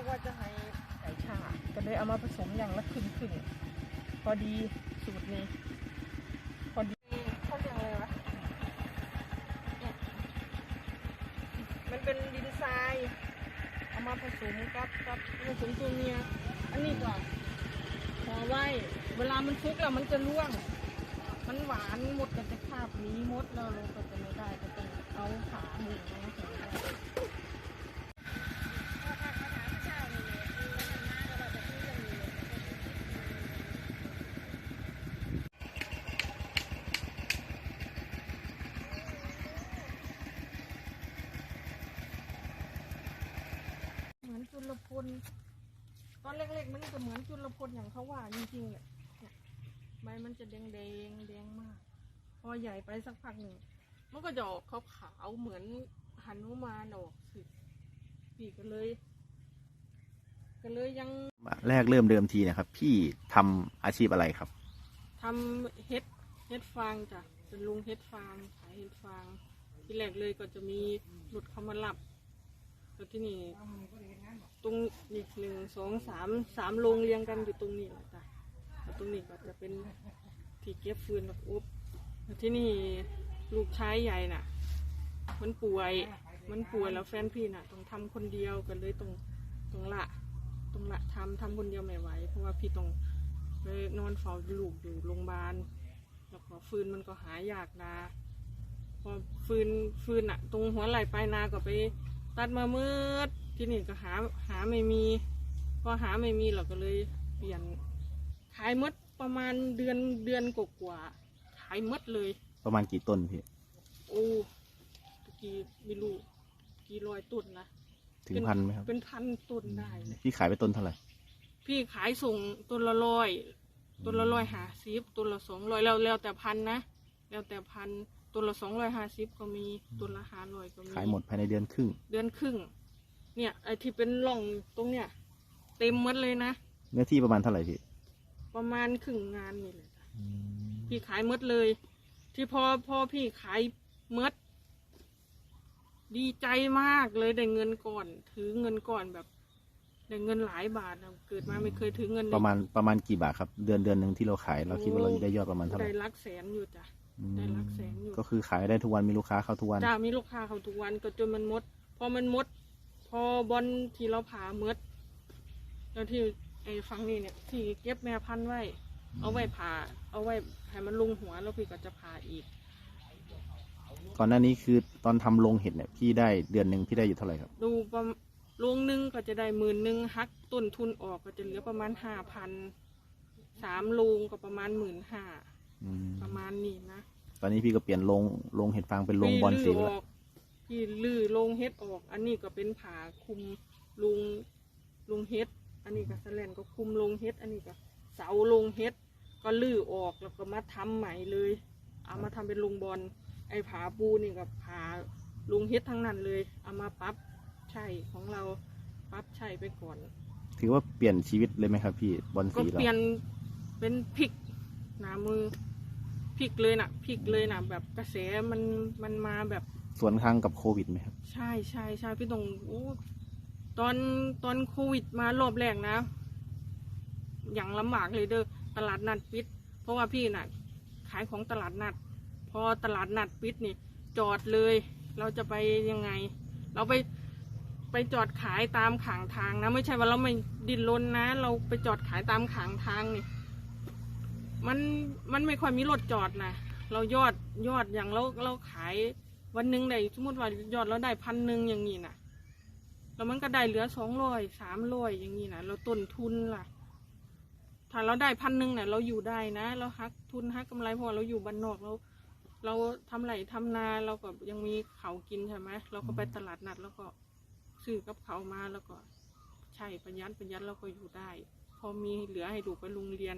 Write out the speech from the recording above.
กว่าจะให้ไก่ชาก็เลยเอามาผสมอย่างละครึ่งครึ่งๆพอดีสูตรนี้พอดีเขาเรียกอะไรวะเนี่ยมันเป็นดินทรายเอามาผสมกับกับผสมตัวเมียอันนี้ก่อนพอไว้ เวลามันฟุกแล้วมันจะร่วง มันหวานหมดก็จะคาบนี้มดแล้วเราก็จะไม่ได้ก็ต้องเอาขาหมูมาใส่ไว้ เหมือนจุ ลพลตอนเล็กๆมันก็เหมือนจุลพลอย่างเขาว่าจริงๆแหละเนี่ยใบมันจะแดงแดงๆแดงมาก พอใหญ่ไปสักพักหนึ่งมันก็จะออกขาวๆเหมือนหันุมานออกสิปีก็เลยก็เลยยังแรกเริ่มเดิมทีนะครับ พี่ทำอาชีพอะไรครับทำเฮ็ดเฮ็ดฟางจ้ะเป็นลุงเฮ็ดฟางขายเฮ็ดฟางที่แรกเลยก็จะมีหลุดเขามารับ แล้วที่นี่ตรงนี้หนึ่งสองสามสามโรงเรียงกันอยู่ตรงนี้แหละจ้ะแล้วตรงนี้ก็จะเป็นที่เก็บฟืนแบบอุบแล้วที่นี่ลูกชายใหญ่น่ะ มันป่วย มันป่วยแล้วแฟนพี่น่ะต้องทำคนเดียวกันเลยต้องต้องละต้องละทำทำคนเดียวไม่ไหวเพราะว่าพี่ต้องไปนอนเฝ้าลูกอยู่โรงพยาบาลแล้วก็ฟืนมันก็หายากนะพอฟืนฟืนอะตรงหัวไหล่ปลายนาก็ไป ตัดมามืดที่นี่ก็หาหาไม่มี พอหาไม่มีเราก็เลยเปลี่ยนขายหมดประมาณเดือนเดือนกว่าๆขายหมดเลย ประมาณกี่ต้นพี่ โอ้กี่ไม่รู้กี่ร้อยต้นนะถึงพันไหมครับ เป็นพันต้นได้เลยพี่ขายไปต้นเท่าไหร่ พี่ขายส่งต้นละร้อยต้นละร้อยห้าสิบต้นละสองร้อยแล้วแล้วแต่พันนะ แล้วแต่พัน ต้นละสองร้อยห้าสิบก็มีต้นละห้าร้อยก็มีขายหมดภายในเดือนครึ่ง เดือนครึ่ง เนี่ยไอ้ที่เป็นร่องตรงเนี้ยเต็มหมดเลยนะ เนื้อที่ประมาณเท่าไหร่พี่ ประมาณครึ่งงานนี่เลยจ้ะพี่ขายหมดเลย ที่พอพอพี่ขายหมดดีใจมากเลยได้เงินก่อน ถือเงินก่อนแบบได้เงินหลายบาทนะเกิดมาไม่เคยถือเงินเลยประมาณประมาณกี่บาทครับ เดือนเดือนหนึ่งที่เราขายเราคิดว่าเราได้ยอดประมาณเท่าไหร่ได้หลักแสนอยู่จ้ะอืม ได้หลักแสนอยู่ ก็คือขายได้ทุกวันมีลูกค้าเข้าทุกวัน จ้ามีลูกค้าเขาทุกวันก็จนมันหมด พอมันหมด พอบอลที่เราผ่าหมดแล้วที่ไอ้ฟังนี่เนี่ย ที่เก็บแม่พันธุ์ไว้ เอาไว้ผ่าเอาไว้ให้มันลงหัวแล้วพี่ก็จะผ่าอีก ก่อนหน้านี้คือตอนทำโรงเห็ดเนี่ยพี่ได้เดือนหนึ่งพี่ได้อยู่เท่าไหร่ครับ ดูประมาณลงหนึ่งก็จะได้หมื่นหนึ่งหักต้นทุนออกก็จะเหลือประมาณห้าพันสามโลงก็ประมาณหมื่นห้า อืมประมาณนี้นะตอนนี้พี่ก็เปลี่ยนโรงโรงเห็ดฟางเป็นโรงบอลสีพี่ลื้แล้วออกพี่ลื้อลงเฮ็ดออก อันนี้ก็เป็นผ่าคุมลุงลุงเฮ็ด อันนี้ก็แสลนก็คุมลงเฮ็ด อันนี้ก็เสาลงเฮ็ด ก็ลื้อออกแล้วก็มาทำใหม่เลย เอามาทำเป็นลุงบอลไอ้ผาปูนี่กับผาลุงเฮ็ดทั้งนั้นเลย เอามาปรับใช่ของเราปรับใช่ไปก่อน ถือว่าเปลี่ยนชีวิตเลยไหมครับพี่บอลก็สีเราเปลี่ยนเป็นพลิกหนามือ พลิกเลยนะพลิกเลยนะแบบกระแสมันมันมาแบบสวนทางกับโควิดไหมครับ ใช่ใช่ใช่พี่ตรงโอ้ตอนตอนโควิดมารอบแรกนะ อย่างลำบากเลยเด้อตลาดนัดปิด เพราะว่าพี่น่ะ ขายของตลาดนัด พอตลาดนัดปิดนี่ จอดเลย เราจะไปยังไง เราไปไปจอดขายตามขางทางนะ ไม่ใช่ว่าเราไม่ดิ้นรนนะ เราไปจอดขายตามขางทางนี่ มันมันไม่ค่อยมีรถจอดนะเรายอดยอดอย่างเราเราขายวันหนึ่งได้สมมติว่ายอดเราได้พันหนึ่งอย่างนี้นะแล้วมันก็ได้เหลือสองร้อยสามร้อยอย่างนี้นะเราต้นทุนล่ะ ถ้าเราได้พันหนึ่งเนี่ยเราอยู่ได้นะเราหักทุนหักกำไรเพราะเราอยู่บ้านนอกเราเราทำไรทำนาเราก็ยังมีเขากินใช่ไหมเราก็ไปตลาดนัดแล้วก็ซื้อกับเขามาแล้วก็ใช่ประหยัดประหยัดเราก็อยู่ได้ พอมีเหลือให้ดูไปโรงเรียน